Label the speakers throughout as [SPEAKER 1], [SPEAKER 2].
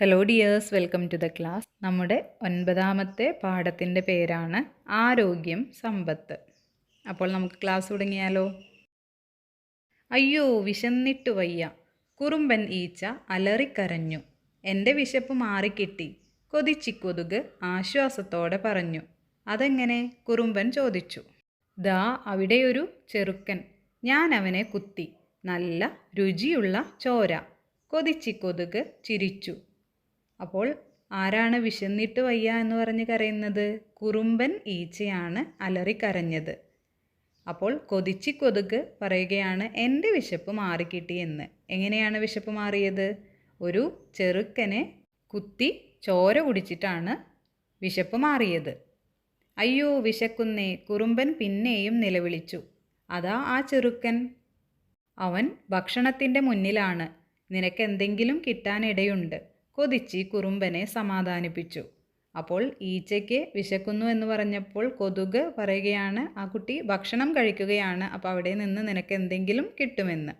[SPEAKER 1] Hello dears welcome to the class നമ്മുടെ ഒൻപതാമത്തെ പാഠത്തിന്റെ പേരാണ് ആരോഗ്യം സമ്പത്ത്. അപ്പോൾ നമുക്ക് ക്ലാസ് തുടങ്ങിയാലോ? അയ്യോ വിശന്നിട്ട് വയ്യ. കുറുമ്പൻ ഈച്ച അലറിക്കരഞ്ഞു. എന്റെ വിശപ്പ് മാറിക്കിട്ടി. കൊതിച്ചിക്കൊതുക് ആശ്വാസത്തോടെ പറഞ്ഞു. അതെങ്ങനെ? കുറുമ്പൻ ചോദിച്ചു. ദാ അവിടെയൊരു ചെറുക്കൻ. ഞാൻ അവനെ കുത്തി. നല്ല രുചിയുള്ള ചോര. കൊതിച്ചിക്കൊതുക് ചിരിച്ചു. അപ്പോൾ ആരാണ് വിശന്നിട്ട് വയ്യ എന്ന് പറഞ്ഞ് കരയുന്നത്? കുറുമ്പൻ ഈച്ചയാണ് അലറിക്കരഞ്ഞത് അപ്പോൾ കൊതിച്ചി കൊതുക് പറയുകയാണ് എന്റെ വിശപ്പ് മാറിക്കിട്ടി എന്ന്. എങ്ങനെയാണ് വിശപ്പ് മാറിയത്? ഒരു ചെറുക്കനെ കുത്തി ചോര കുടിച്ചിട്ടാണ് വിശപ്പ് മാറിയത്. അയ്യോ വിശക്കുന്നേ കുറുമ്പൻ പിന്നെയും നിലവിളിച്ചു. അതാ ആ ചെറുക്കൻ. അവൻ ഭക്ഷണത്തിന്റെ മുന്നിലാണ്. നിനക്കെന്തെങ്കിലും കിട്ടാനിടയുണ്ട് കൊതിച്ച് കുറുമ്പനെ സമാധാനിപ്പിച്ചു. അപ്പോൾ ഈച്ചയ്ക്ക് വിശക്കുന്നു എന്ന് പറഞ്ഞപ്പോൾ കൊതുക് പറയുകയാണ് ആ കുട്ടി ഭക്ഷണം കഴിക്കുകയാണ് അപ്പോൾ അവിടെ നിന്ന് നിനക്ക് എന്തെങ്കിലും കിട്ടുമെന്ന്.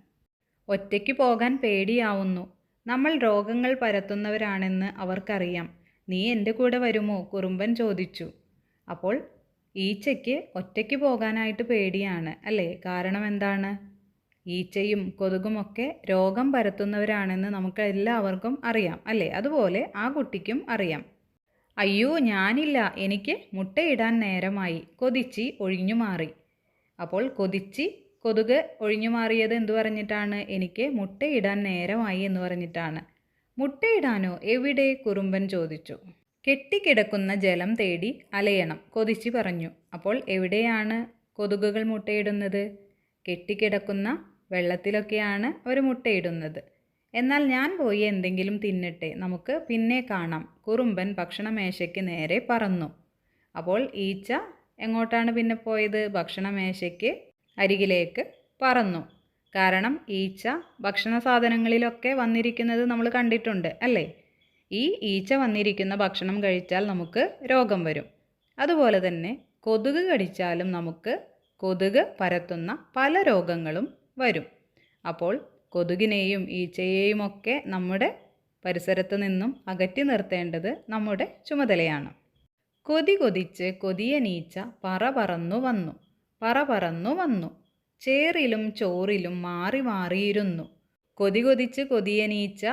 [SPEAKER 1] ഒറ്റയ്ക്ക് പോകാൻ പേടിയാവുന്നു. നമ്മൾ രോഗങ്ങൾ പരത്തുന്നവരാണെന്ന് അവർക്കറിയാം. നീ എന്റെ കൂടെ വരുമോ? കുറുമ്പൻ ചോദിച്ചു. അപ്പോൾ ഈച്ചയ്ക്ക് ഒറ്റയ്ക്ക് പോകാനായിട്ട് പേടിയാണ് അല്ലേ? കാരണം എന്താണ്? ഈച്ചയും കൊതുകുമൊക്കെ രോഗം പരത്തുന്നവരാണെന്ന് നമുക്ക് എല്ലാവർക്കും അറിയാം അല്ലേ? അതുപോലെ ആ കുട്ടിക്കും അറിയാം. അയ്യോ ഞാനില്ല. എനിക്ക് മുട്ടയിടാൻ നേരമായി. കൊതിച്ചി ഒഴിഞ്ഞു മാറി. അപ്പോൾ കൊതിച്ചി കൊതുക് ഒഴിഞ്ഞു മാറിയത് എന്തു പറഞ്ഞിട്ടാണ്? എനിക്ക് മുട്ടയിടാൻ നേരമായി എന്ന് പറഞ്ഞിട്ടാണ്. മുട്ടയിടാനോ? എവിടെ? കുറുമ്പൻ ചോദിച്ചു. കെട്ടിക്കിടക്കുന്ന ജലം തേടി അലയണം. കൊതിച്ചി പറഞ്ഞു. അപ്പോൾ എവിടെയാണ് കൊതുകുകൾ മുട്ടയിടുന്നത്? കെട്ടിക്കിടക്കുന്ന വെള്ളത്തിലൊക്കെയാണ് അവർ മുട്ടയിടുന്നത് എന്നാൽ ഞാൻ പോയി എന്തെങ്കിലും തിന്നിട്ടെ നമുക്ക് പിന്നെ കാണാം. കുറുമ്പൻ ഭക്ഷണമേശയ്ക്ക് നേരെ പറന്നു. അപ്പോൾ ഈച്ച എങ്ങോട്ടാണ് പിന്നെ പോയത്? ഭക്ഷണമേശയ്ക്ക് അരികിലേക്ക് പറന്നു. കാരണം ഈച്ച ഭക്ഷണ സാധനങ്ങളിലൊക്കെ വന്നിരിക്കുന്നത് നമ്മൾ കണ്ടിട്ടുണ്ട് അല്ലേ? ഈ ഈച്ച വന്നിരിക്കുന്ന ഭക്ഷണം കഴിച്ചാൽ നമുക്ക് രോഗം വരും. അതുപോലെ തന്നെ കൊതുക് കടിച്ചാലും നമുക്ക് കൊതുക് പരത്തുന്ന പല രോഗങ്ങളും വരും. അപ്പോൾ കൊതുകിനെയും ഈച്ചയെയും ഒക്കെ നമ്മുടെ പരിസരത്ത് നിന്നും അകറ്റി നിർത്തേണ്ടത് നമ്മുടെ ചുമതലയാണ്. കൊതി കൊതിച്ച് കൊതിയനീച്ച പറ പറന്നു വന്നു. പറ പറന്നു വന്നു. ചേറിലും ചോറിലും മാറി മാറിയിരുന്നു. കൊതി കൊതിച്ച് കൊതിയനീച്ച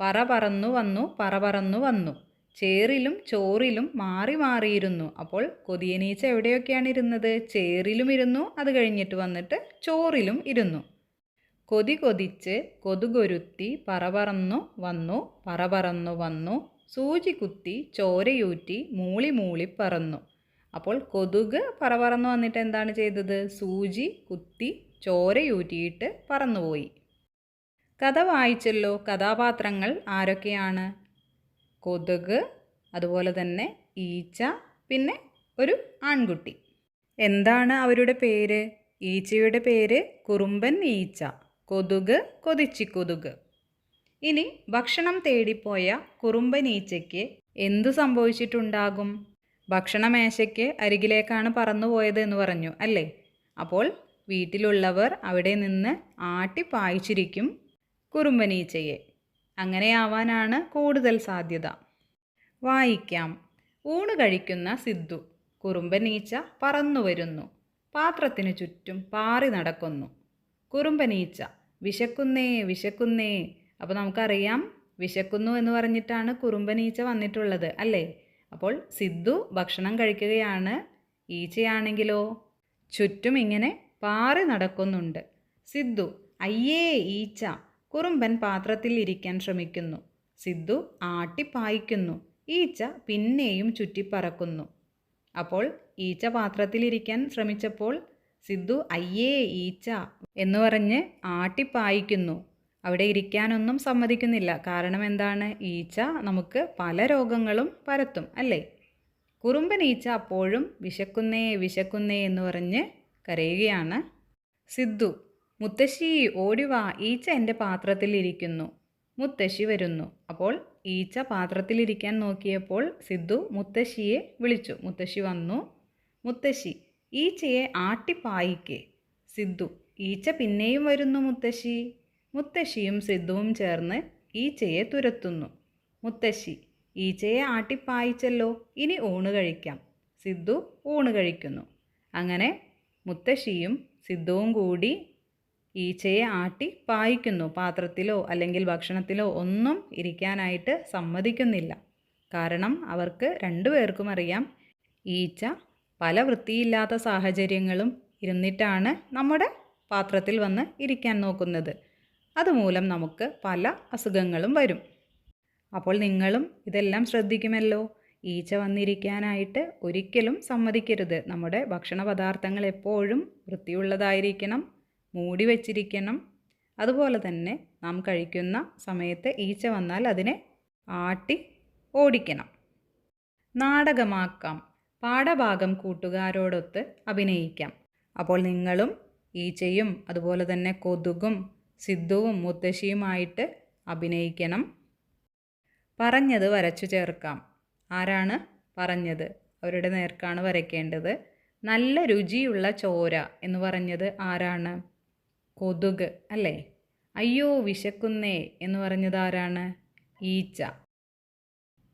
[SPEAKER 1] പറ പറന്നു വന്നു പറ പറന്നു വന്നു. ചേറിലും ചോറിലും മാറി മാറിയിരുന്നു. അപ്പോൾ കൊതിയനീച്ച എവിടെയൊക്കെയാണ് ഇരുന്നത്? ചേറിലും ഇരുന്നു അത് കഴിഞ്ഞിട്ട് വന്നിട്ട് ചോറിലും ഇരുന്നു. കൊതി കൊതിച്ച് കൊതുകൊരുത്തി പറപറന്നു വന്നു പറപറന്നു വന്നു. സൂചി കുത്തി ചോരയൂറ്റി മൂളി മൂളി പറന്നു. അപ്പോൾ കൊതുക് പറപറന്നു വന്നിട്ട് എന്താണ് ചെയ്തത്? സൂചി കുത്തി ചോരയൂറ്റിയിട്ട് പറന്നുപോയി. കഥ വായിച്ചല്ലോ. കഥാപാത്രങ്ങൾ ആരൊക്കെയാണ്? കൊതുക് അതുപോലെ തന്നെ ഈച്ച പിന്നെ ഒരു ആൺകുട്ടി. എന്താണ് അവരുടെ പേര്? ഈച്ചയുടെ പേര് കുറുമ്പൻ ഈച്ച. കൊതുക് കൊതിച്ചി കൊതുക്. ഇനി ഭക്ഷണം തേടിപ്പോയ കുറുമ്പൻ ഈച്ചയ്ക്ക് എന്തു സംഭവിച്ചിട്ടുണ്ടാകും? ഭക്ഷണമേശയ്ക്ക് അരികിലേക്കാണ് പറന്നുപോയത് എന്ന് പറഞ്ഞു അല്ലേ? അപ്പോൾ വീട്ടിലുള്ളവർ അവിടെ നിന്ന് ആട്ടിപ്പായിച്ചിരിക്കും കുറുമ്പനീച്ചയെ അങ്ങനെയാവാനാണ് കൂടുതൽ സാധ്യത. വായിക്കാം. ഊണ് കഴിക്കുന്ന സിദ്ധു കുറുമ്പനീച്ച പറന്നു വരുന്നു പാത്രത്തിനു ചുറ്റും പാറി നടക്കുന്നു. കുറുമ്പനീച്ച വിശക്കുന്നേ വിശക്കുന്നേ. അപ്പോൾ നമുക്കറിയാം വിശക്കുന്നു എന്ന് പറഞ്ഞിട്ടാണ് കുറുമ്പനീച്ച വന്നിട്ടുള്ളത് അല്ലേ? അപ്പോൾ സിദ്ധു ഭക്ഷണം കഴിക്കുകയാണ്. ഈച്ചയാണെങ്കിലോ? ചുറ്റും ഇങ്ങനെ പാറി നടക്കുന്നുണ്ട്. സിദ്ധു അയ്യേ ഈച്ച കുറുമ്പൻ പാത്രത്തിൽ ഇരിക്കാൻ ശ്രമിക്കുന്നു. സിദ്ധു ആട്ടിപ്പായിക്കുന്നു ഈച്ച പിന്നെയും ചുറ്റിപ്പറക്കുന്നു. അപ്പോൾ ഈച്ച പാത്രത്തിലിരിക്കാൻ ശ്രമിച്ചപ്പോൾ സിദ്ധു അയ്യേ ഈച്ച എന്ന് പറഞ്ഞ് ആട്ടിപ്പായിക്കുന്നു അവിടെ ഇരിക്കാനൊന്നും സമ്മതിക്കുന്നില്ല. കാരണം എന്താണ്? ഈച്ച നമുക്ക് പല രോഗങ്ങളും പരത്തും അല്ലേ? കുറുമ്പൻ ഈച്ച അപ്പോഴും വിശക്കുന്നേ വിശക്കുന്നേ എന്ന് പറഞ്ഞ് കരയുകയാണ് സിദ്ധു. മുത്തശ്ശി ഓടിവാ ഈച്ച എന്റെ പാത്രത്തിലിരിക്കുന്നു. മുത്തശ്ശി വരുന്നു. അപ്പോൾ ഈച്ച പാത്രത്തിലിരിക്കാൻ നോക്കിയപ്പോൾ സിദ്ധു മുത്തശ്ശിയെ വിളിച്ചു. മുത്തശ്ശി വന്നു. മുത്തശ്ശി ഈച്ചയെ ആട്ടിപ്പായിക്കേ സിദ്ധു ഈച്ച പിന്നെയും വരുന്നു മുത്തശ്ശി. മുത്തശ്ശിയും സിദ്ധുവും ചേർന്ന് ഈച്ചയെ തുരത്തുന്നു. മുത്തശ്ശി ഈച്ചയെ ആട്ടിപ്പായിച്ചല്ലോ ഇനി ഊണ് കഴിക്കാം. സിദ്ധു ഊണ് കഴിക്കുന്നു. അങ്ങനെ മുത്തശ്ശിയും സിദ്ധുവും കൂടി ഈച്ചയെ ആട്ടി പായിക്കുന്നു. പാത്രത്തിലോ അല്ലെങ്കിൽ ഭക്ഷണത്തിലോ ഒന്നും ഇരിക്കാനായിട്ട് സമ്മതിക്കുന്നില്ല. കാരണം അവർക്ക് രണ്ടുപേർക്കും അറിയാം. ഈച്ച പല വൃത്തിയില്ലാത്ത സാഹചര്യങ്ങളും ഇരുന്നിട്ടാണ് നമ്മുടെ പാത്രത്തിൽ വന്ന് ഇരിക്കാൻ നോക്കുന്നത്. അതുമൂലം നമുക്ക് പല അസുഖങ്ങളും വരും. അപ്പോൾ നിങ്ങളും ഇതെല്ലാം ശ്രദ്ധിക്കുമല്ലോ? ഈച്ച വന്നിരിക്കാനായിട്ട് ഒരിക്കലും സമ്മതിക്കരുത്. നമ്മുടെ ഭക്ഷണ പദാർത്ഥങ്ങൾ എപ്പോഴും വൃത്തിയുള്ളതായിരിക്കണം. മൂടി വച്ചിരിക്കണം. അതുപോലെ തന്നെ നാം കഴിക്കുന്ന സമയത്ത് ഈച്ച വന്നാൽ അതിനെ ആട്ടി ഓടിക്കണം. നാടകമാക്കാം. പാഠഭാഗം കൂട്ടുകാരോടൊത്ത് അഭിനയിക്കാം. അപ്പോൾ നിങ്ങളും ഈച്ചയും അതുപോലെ തന്നെ കൊതുകും സിദ്ധുവും മുത്തശ്ശിയുമായിട്ട് അഭിനയിക്കണം. പറഞ്ഞത് വരച്ചു ചേർക്കാം. ആരാണ് പറഞ്ഞത്? അവരുടെ നേർക്കാണ് വരയ്ക്കേണ്ടത്. നല്ല രുചിയുള്ള ചോര എന്ന് പറഞ്ഞത് ആരാണ്? കൊതുക് അല്ലേ? അയ്യോ വിശക്കുന്നേ എന്ന് പറഞ്ഞത് ആരാണ് ഈച്ച.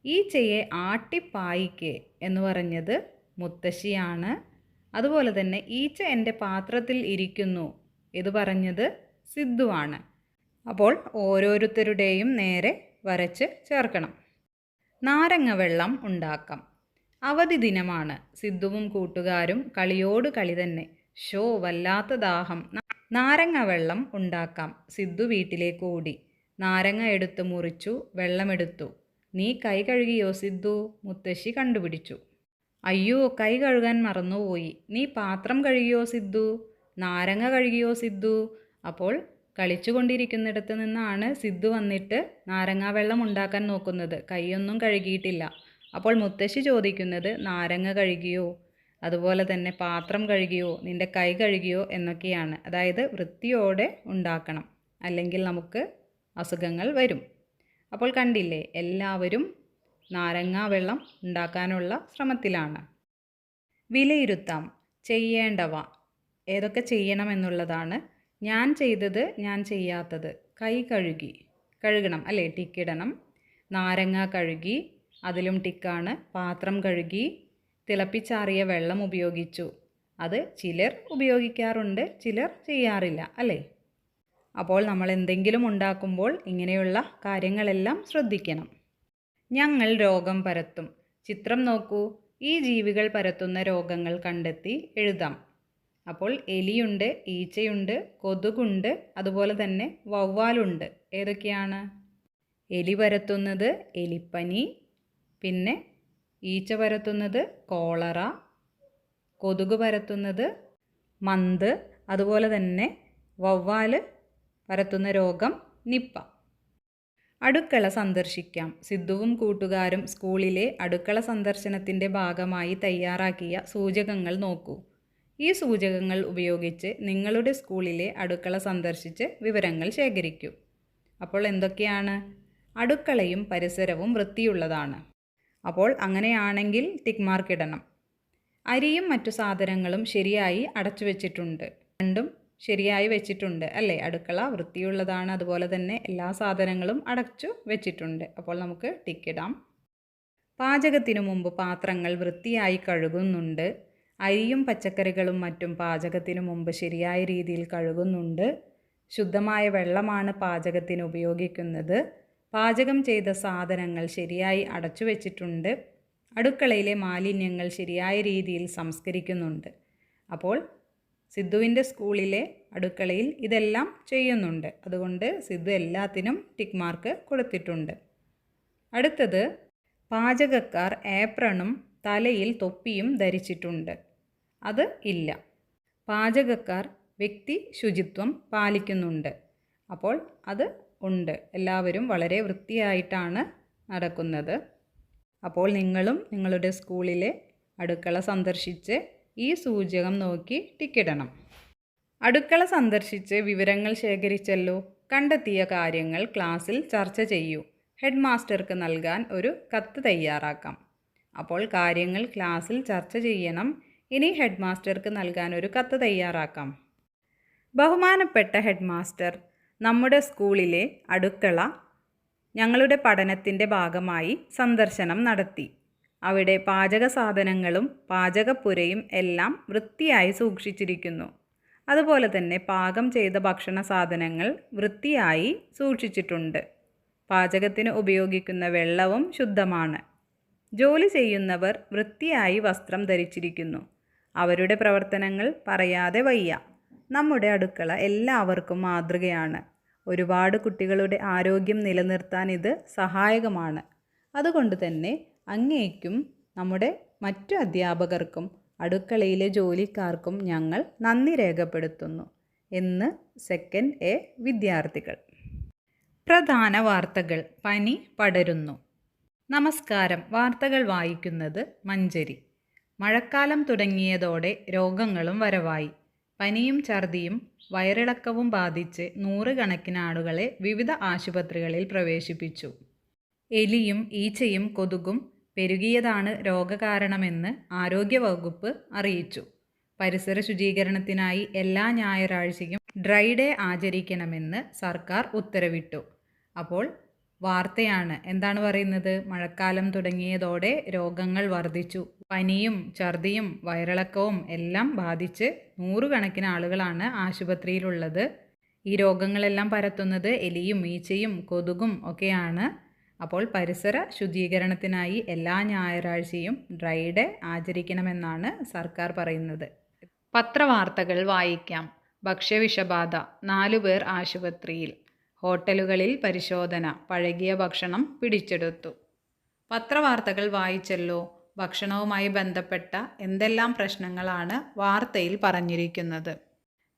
[SPEAKER 1] ഈച്ചയെ ആട്ടിപ്പായിക്ക് എന്ന് പറഞ്ഞത് മുത്തശ്ശിയാണ്. അതുപോലെ തന്നെ ഈച്ച എന്റെ പാത്രത്തിൽ ഇരിക്കുന്നു ഇത് പറഞ്ഞത് സിദ്ധുവാണ്. അപ്പോൾ ഓരോരുത്തരുടെയും നേരെ വരച്ച് ചേർക്കണം. നാരങ്ങ വെള്ളം ഉണ്ടാക്കാം. അവധി ദിനമാണ്. സിദ്ധുവും കൂട്ടുകാരും കളിയോട് കളി തന്നെ. ഷോ വല്ലാത്ത ദാഹം. നാരങ്ങ വെള്ളം ഉണ്ടാക്കാം. സിദ്ധു വീട്ടിലേക്ക് ഓടി. നാരങ്ങ എടുത്ത് മുറിച്ചു വെള്ളമെടുത്തു. നീ കൈ കഴുകിയോ സിദ്ധു? മുത്തശ്ശി കണ്ടുപിടിച്ചു. അയ്യോ കൈ കഴുകാൻ മറന്നുപോയി. നീ പാത്രം കഴുകിയോ സിദ്ധു? നാരങ്ങ കഴുകിയോ സിദ്ധു. അപ്പോൾ കളിച്ചുകൊണ്ടിരിക്കുന്നിടത്ത് നിന്നാണ് സിദ്ധു വന്നിട്ട് നാരങ്ങാ വെള്ളം ഉണ്ടാക്കാൻ നോക്കുന്നത്. കൈയൊന്നും കഴുകിയിട്ടില്ല. അപ്പോൾ മുത്തശ്ശി ചോദിക്കുന്നത് നാരങ്ങ കഴുകിയോ? അതുപോലെ തന്നെ പാത്രം കഴുകിയോ നിന്റെ കൈ കഴുകിയോ എന്നൊക്കെയാണ്. അതായത് വൃത്തിയോടെ ഉണ്ടാക്കണം. അല്ലെങ്കിൽ നമുക്ക് അസുഖങ്ങൾ വരും. അപ്പോൾ കണ്ടില്ലേ എല്ലാവരും നാരങ്ങാ വെള്ളം ഉണ്ടാക്കാനുള്ള ശ്രമത്തിലാണ്. വിലയിരുത്താം. ചെയ്യേണ്ടവ. ഏതൊക്കെ ചെയ്യണമെന്നുള്ളതാണ് ഞാൻ ചെയ്തത് ഞാൻ ചെയ്യാത്തത്. കൈ കഴുകി. കഴുകണം അല്ലേ? ടിക്കിടണം നാരങ്ങ കഴുകി. അതിലും ടിക്കാണ്. പാത്രം കഴുകി. തിളപ്പിച്ചാറിയ വെള്ളം ഉപയോഗിച്ചു. അത് ചിലർ ഉപയോഗിക്കാറുണ്ട് ചിലർ ചെയ്യാറില്ല അല്ലേ? അപ്പോൾ നമ്മൾ എന്തെങ്കിലും ഉണ്ടാക്കുമ്പോൾ ഇങ്ങനെയുള്ള കാര്യങ്ങളെല്ലാം ശ്രദ്ധിക്കണം. ഞങ്ങൾ രോഗം പരത്തും. ചിത്രം നോക്കൂ. ഈ ജീവികൾ പരത്തുന്ന രോഗങ്ങൾ കണ്ടെത്തി എഴുതാം. അപ്പോൾ എലിയുണ്ട് ഈച്ചയുണ്ട് കൊതുകുണ്ട് അതുപോലെ തന്നെ വവ്വാലുണ്ട്. ഏതൊക്കെയാണ്? എലി പരത്തുന്നത് എലിപ്പനി പിന്നെ ഈച്ച പരത്തുന്നത് കോളറ കൊതുക് പരത്തുന്നത് മന്ത് അതുപോലെ തന്നെ വവ്വാൽ പരത്തുന്ന രോഗം നിപ്പ. അടുക്കള സന്ദർശിക്കാം. സിദ്ധുവും കൂട്ടുകാരും സ്കൂളിലെ അടുക്കള സന്ദർശനത്തിന്റെ ഭാഗമായി തയ്യാറാക്കിയ സൂചകങ്ങൾ നോക്കൂ. ഈ സൂചകങ്ങൾ ഉപയോഗിച്ച് നിങ്ങളുടെ സ്കൂളിലെ അടുക്കള സന്ദർശിച്ച് വിവരങ്ങൾ ശേഖരിക്കൂ. അപ്പോൾ എന്തൊക്കെയാണ്? അടുക്കളയും പരിസരവും വൃത്തിയുള്ളതാണ്. അപ്പോൾ അങ്ങനെയാണെങ്കിൽ ടിക്ക് മാർക്ക് ഇടണം. അരിയും മറ്റു സാധനങ്ങളും ശരിയായി അടച്ചു വെച്ചിട്ടുണ്ട്. രണ്ടും ശരിയായി വെച്ചിട്ടുണ്ട്. അല്ലേ? അടുക്കള വൃത്തിയുള്ളതാണ്. അതുപോലെ തന്നെ എല്ലാ സാധനങ്ങളും അടച്ചു വെച്ചിട്ടുണ്ട്. അപ്പോൾ നമുക്ക് ടിക്ക് ഇടാം. പാചകത്തിനു മുമ്പ് പാത്രങ്ങൾ വൃത്തിയായി കഴുകുന്നുണ്ട്. അരിയും പച്ചക്കറികളും മറ്റും പാചകത്തിനു മുമ്പ് ശരിയായ രീതിയിൽ കഴുകുന്നുണ്ട്. ശുദ്ധമായ വെള്ളമാണ് പാചകത്തിന് ഉപയോഗിക്കുന്നത്. പാചകം ചെയ്ത സാധനങ്ങൾ ശരിയായി അടച്ചു വെച്ചിട്ടുണ്ട്. അടുക്കളയിലെ മാലിന്യങ്ങൾ ശരിയായ രീതിയിൽ സംസ്കരിക്കുന്നുണ്ട്. അപ്പോൾ സിദ്ധുവിന്റെ സ്കൂളിലെ അടുക്കളയിൽ ഇതെല്ലാം ചെയ്യുന്നുണ്ട്. അതുകൊണ്ട് സിദ്ധു എല്ലാത്തിനും ടിക്ക് മാർക്ക് കൊടുത്തിട്ടുണ്ട്. അടുത്തത് പാചകക്കാർ ഏപ്രണും തലയിൽ തൊപ്പിയും ധരിച്ചിട്ടുണ്ട്. അത് ഇല്ല. പാചകക്കാർ വ്യക്തി ശുചിത്വം പാലിക്കുന്നുണ്ട്. അപ്പോൾ അത് ഉണ്ട്. എല്ലാവരും വളരെ വൃത്തിയായിട്ടാണ് നടക്കുന്നത്. അപ്പോൾ നിങ്ങളും നിങ്ങളുടെ സ്കൂളിലെ അടുക്കള സന്ദർശിച്ച് ഈ സൂചകം നോക്കി ടിക്കിടണം അടുക്കള സന്ദർശിച്ച് വിവരങ്ങൾ ശേഖരിച്ചല്ലോ. കണ്ടെത്തിയ കാര്യങ്ങൾ ക്ലാസ്സിൽ ചർച്ച ചെയ്യൂ. ഹെഡ് മാസ്റ്റർക്ക് നൽകാൻ ഒരു കത്ത് തയ്യാറാക്കാം. അപ്പോൾ കാര്യങ്ങൾ ക്ലാസ്സിൽ ചർച്ച ചെയ്യണം. ഇനി ഹെഡ് മാസ്റ്റർക്ക് നൽകാൻ ഒരു കത്ത് തയ്യാറാക്കാം. ബഹുമാനപ്പെട്ട ഹെഡ് മാസ്റ്റർ നമ്മുടെ സ്കൂളിലെ അടുക്കള ഞങ്ങളുടെ പഠനത്തിന്റെ ഭാഗമായി സന്ദർശനം നടത്തി. അവിടെ പാചക സാധനങ്ങളും പാചകപ്പുരയും എല്ലാം വൃത്തിയായി സൂക്ഷിച്ചിരിക്കുന്നു. അതുപോലെ തന്നെ പാകം ചെയ്ത ഭക്ഷണ സാധനങ്ങൾ വൃത്തിയായി സൂക്ഷിച്ചിട്ടുണ്ട്. പാചകത്തിന് ഉപയോഗിക്കുന്ന വെള്ളവും ശുദ്ധമാണ്. ജോലി ചെയ്യുന്നവർ വൃത്തിയായി വസ്ത്രം ധരിച്ചിരിക്കുന്നു. അവരുടെ പ്രവർത്തനങ്ങൾ പറയാതെ വയ്യ. നമ്മുടെ അടുക്കള എല്ലാവർക്കും മാതൃകയാണ്. ഒരുപാട് കുട്ടികളുടെ ആരോഗ്യം നിലനിർത്താൻ ഇത് സഹായകമാണ്. അതുകൊണ്ട് തന്നെ അങ്ങേക്കും നമ്മുടെ മറ്റു അധ്യാപകർക്കും അടുക്കളയിലെ ജോലിക്കാർക്കും ഞങ്ങൾ നന്ദി രേഖപ്പെടുത്തുന്നു. എന്ന് സെക്കൻഡ് എ വിദ്യാർത്ഥികൾ. പ്രധാന വാർത്തകൾ പനി പടരുന്നു. നമസ്കാരം. വാർത്തകൾ വായിക്കുന്നത് മഞ്ചരി. മഴക്കാലം തുടങ്ങിയതോടെ രോഗങ്ങളും വരവായി. പനിയും ഛർദിയും വയറിളക്കവും ബാധിച്ച് നൂറുകണക്കിന് ആളുകളെ വിവിധ ആശുപത്രികളിൽ പ്രവേശിപ്പിച്ചു. എലിയും ഈച്ചയും കൊതുകും പെരുകിയതാണ് രോഗകാരണമെന്ന് ആരോഗ്യവകുപ്പ് അറിയിച്ചു. പരിസര ശുചീകരണത്തിനായി എല്ലാ ഞായറാഴ്ചയും ഡ്രൈ ഡേ ആചരിക്കണമെന്ന് സർക്കാർ ഉത്തരവിട്ടു. അപ്പോൾ വാർത്തയാണ്. എന്താണ് പറയുന്നത്? മഴക്കാലം തുടങ്ങിയതോടെ രോഗങ്ങൾ വർദ്ധിച്ചു. പനിയും ഛർദിയും വയറിളക്കവും എല്ലാം ബാധിച്ച് നൂറുകണക്കിന് ആളുകളാണ് ആശുപത്രിയിലുള്ളത്. ഈ രോഗങ്ങളെല്ലാം പരത്തുന്നത് എലിയും ഈച്ചയും കൊതുകും ഒക്കെയാണ്. അപ്പോൾ പരിസര ശുദ്ധീകരണത്തിനായി എല്ലാ ഞായറാഴ്ചയും ഡ്രൈ ഡേ ആചരിക്കണമെന്നാണ് സർക്കാർ പറയുന്നത്. പത്രവാർത്തകൾ വായിക്കാം. ഭക്ഷ്യവിഷബാധ നാലു പേർ ആശുപത്രിയിൽ. ഹോട്ടലുകളിൽ പരിശോധന പഴകിയ ഭക്ഷണം പിടിച്ചെടുത്തു. പത്രവാർത്തകൾ വായിച്ചല്ലോ? ഭക്ഷണവുമായി ബന്ധപ്പെട്ട എന്തെല്ലാം പ്രശ്നങ്ങളാണ് വാർത്തയിൽ പറഞ്ഞിരിക്കുന്നത്.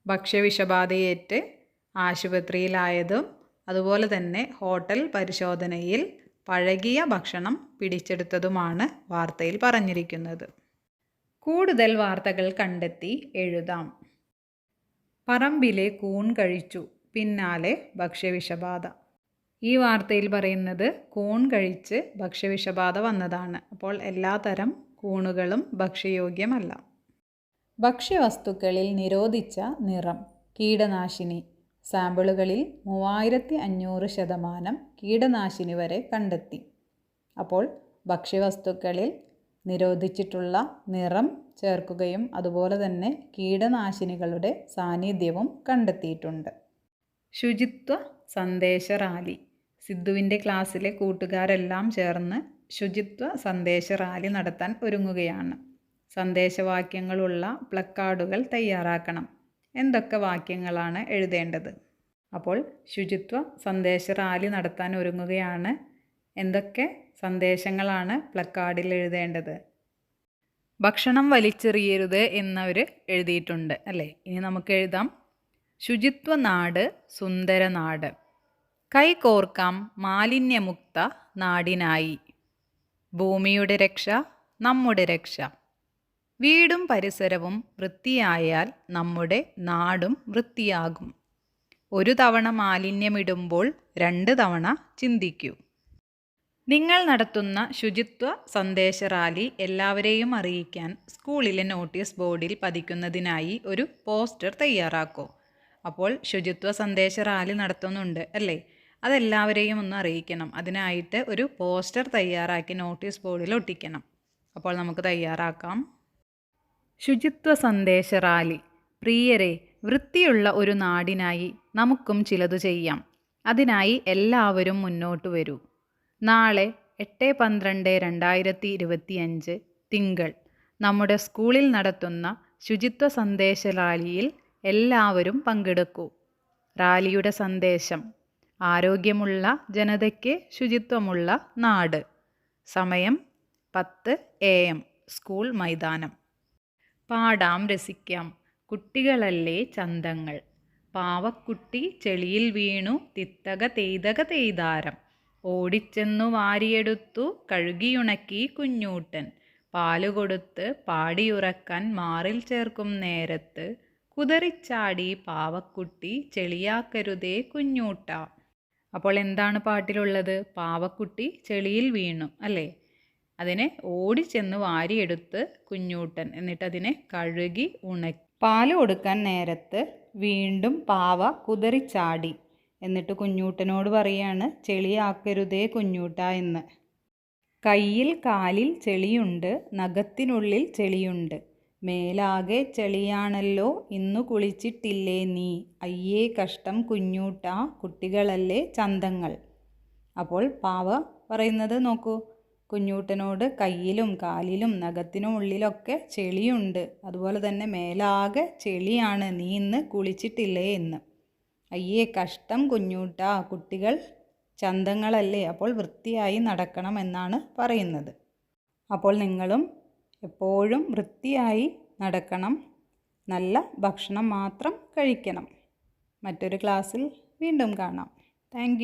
[SPEAKER 1] ഭക്ഷ്യവിഷബാധയേറ്റ് ആശുപത്രിയിലായതും അതുപോലെ തന്നെ ഹോട്ടൽ പരിശോധനയിൽ പഴകിയ ഭക്ഷണം പിടിച്ചെടുത്തതുമാണ് വാർത്തയിൽ പറഞ്ഞിരിക്കുന്നത്. കൂടുതൽ വാർത്തകൾ കണ്ടെത്തി എഴുതാം. പറമ്പിലെ കൂൺ കഴിച്ചു. പിന്നാലെ ഭക്ഷ്യവിഷബാധ. ഈ വാർത്തയിൽ പറയുന്നത് കൂൺ കഴിച്ച് ഭക്ഷ്യവിഷബാധ വന്നതാണ്. അപ്പോൾ എല്ലാതരം കൂണുകളും ഭക്ഷ്യയോഗ്യമല്ല. ഭക്ഷ്യവസ്തുക്കളിൽ നിരോധിച്ച നിറം കീടനാശിനി. സാമ്പിളുകളിൽ മൂവായിരത്തി അഞ്ഞൂറ് ശതമാനം കീടനാശിനി വരെ കണ്ടെത്തി. അപ്പോൾ ഭക്ഷ്യവസ്തുക്കളിൽ നിരോധിച്ചിട്ടുള്ള നിറം ചേർക്കുകയും അതുപോലെ തന്നെ കീടനാശിനികളുടെ സാന്നിധ്യവും കണ്ടെത്തിയിട്ടുണ്ട്. ശുചിത്വ സന്ദേശ റാലി. സിദ്ധുവിന്റെ ക്ലാസ്സിലെ കൂട്ടുകാരെല്ലാം ചേർന്ന് ശുചിത്വ സന്ദേശ റാലി നടത്താൻ ഒരുങ്ങുകയാണ്. സന്ദേശവാക്യങ്ങളുള്ള പ്ലക്കാർഡുകൾ തയ്യാറാക്കണം. എന്തൊക്കെ വാക്യങ്ങളാണ് എഴുതേണ്ടത്? അപ്പോൾ ശുചിത്വ സന്ദേശ റാലി നടത്താൻ ഒരുങ്ങുകയാണ്. എന്തൊക്കെ സന്ദേശങ്ങളാണ് പ്ലക്കാർഡിൽ എഴുതേണ്ടത്? ഭക്ഷണം വലിച്ചെറിയരുത് എന്നവർ എഴുതിയിട്ടുണ്ട് അല്ലേ? ഇനി നമുക്ക് എഴുതാം. ശുചിത്വ നാട് സുന്ദര നാട്. കൈകോർക്കാം മാലിന്യമുക്ത നാടിനായി. ഭൂമിയുടെ രക്ഷ നമ്മുടെ രക്ഷ. വീടും പരിസരവും വൃത്തിയായാൽ നമ്മുടെ നാടും വൃത്തിയാകും. ഒരു തവണ മാലിന്യമിടുമ്പോൾ രണ്ട് തവണ ചിന്തിക്കൂ. നിങ്ങൾ നടത്തുന്ന ശുചിത്വ സന്ദേശ റാലി എല്ലാവരെയും അറിയിക്കാൻ സ്കൂളിലെ നോട്ടീസ് ബോർഡിൽ പതിക്കുന്നതിനായി ഒരു പോസ്റ്റർ തയ്യാറാക്കൂ. അപ്പോൾ ശുചിത്വ സന്ദേശ റാലി നടത്തുന്നുണ്ട് അല്ലേ? അതെല്ലാവരെയും ഒന്ന് അറിയിക്കണം. അതിനായിട്ട് ഒരു പോസ്റ്റർ തയ്യാറാക്കി നോട്ടീസ് ബോർഡിൽ ഒട്ടിക്കണം. അപ്പോൾ നമുക്ക് തയ്യാറാക്കാം. ശുചിത്വ സന്ദേശ റാലി. പ്രിയരെ വൃത്തിയുള്ള ഒരു നാടിനായി നമുക്കും ചിലതു ചെയ്യാം. അതിനായി എല്ലാവരും മുന്നോട്ട് വരൂ. നാളെ എട്ട് പന്ത്രണ്ട് രണ്ടായിരത്തി ഇരുപത്തിയഞ്ച് തിങ്കൾ. നമ്മുടെ സ്കൂളിൽ നടത്തുന്ന ശുചിത്വ സന്ദേശ റാലിയിൽ എല്ലാവരും പങ്കെടുക്കൂ. റാലിയുടെ സന്ദേശം. ആരോഗ്യമുള്ള ജനതയ്ക്ക് ശുചിത്വമുള്ള നാട്. സമയം പത്ത് എ എം സ്കൂൾ മൈതാനം. പാടാം രസിക്കാം കുട്ടികളല്ലേ ചന്തങ്ങൾ. പാവക്കുട്ടി ചെളിയിൽ വീണു തിത്തക തെയ്തക തെയ്താരം. ഓടിച്ചെന്നു വാരിയെടുത്തു കഴുകിയുണക്കി കുഞ്ഞൂട്ടൻ. പാലുകൊടുത്ത് പാടിയുറക്കാൻ മാറിൽ ചേർക്കും നേരത്ത്. കുതറിച്ചാടി പാവക്കുട്ടി ചെളിയാക്കരുതേ കുഞ്ഞൂട്ട. അപ്പോൾ എന്താണ് പാട്ടിലുള്ളത്? പാവക്കുട്ടി ചെളിയിൽ വീണു അല്ലേ? അതിനെ ഓടി ചെന്ന് വാരിയെടുത്ത് കുഞ്ഞൂട്ടൻ എന്നിട്ട് അതിനെ കഴുകി ഉണക്കി. പാൽ കൊടുക്കാൻ നേരത്ത് വീണ്ടും പാവ കുതറിച്ചാടി എന്നിട്ട് കുഞ്ഞൂട്ടനോട് പറയാണ് ചെളിയാക്കരുതേ കുഞ്ഞൂട്ട എന്ന്. കയ്യിൽ കാലിൽ ചെളിയുണ്ട് നഖത്തിനുള്ളിൽ ചെളിയുണ്ട്. മേലാകെ ചെളിയാണല്ലോ ഇന്നു കുളിച്ചിട്ടില്ലേ നീ? അയ്യേ കഷ്ടം കുഞ്ഞൂട്ട കുട്ടികളല്ലേ ചന്തങ്ങൾ. അപ്പോൾ പാവ പറയുന്നത് നോക്കൂ. കുഞ്ഞൂട്ടനോട് കയ്യിലും കാലിലും നഖത്തിനും ഉള്ളിലൊക്കെ ചെളിയുണ്ട്. അതുപോലെ തന്നെ മേലാകെ ചെളിയാണ് നീ ഇന്ന് കുളിച്ചിട്ടില്ലേ എന്ന്. അയ്യേ കഷ്ടം കുഞ്ഞൂട്ട കുട്ടികൾ ചന്തങ്ങളല്ലേ അപ്പോൾ വൃത്തിയായി നടക്കണം എന്നാണ് പറയുന്നത്. അപ്പോൾ നിങ്ങളും എപ്പോഴും വൃത്തിയായി നടക്കണം. നല്ല ഭക്ഷണം മാത്രം കഴിക്കണം. മറ്റൊരു ക്ലാസ്സിൽ വീണ്ടും കാണാം. താങ്ക്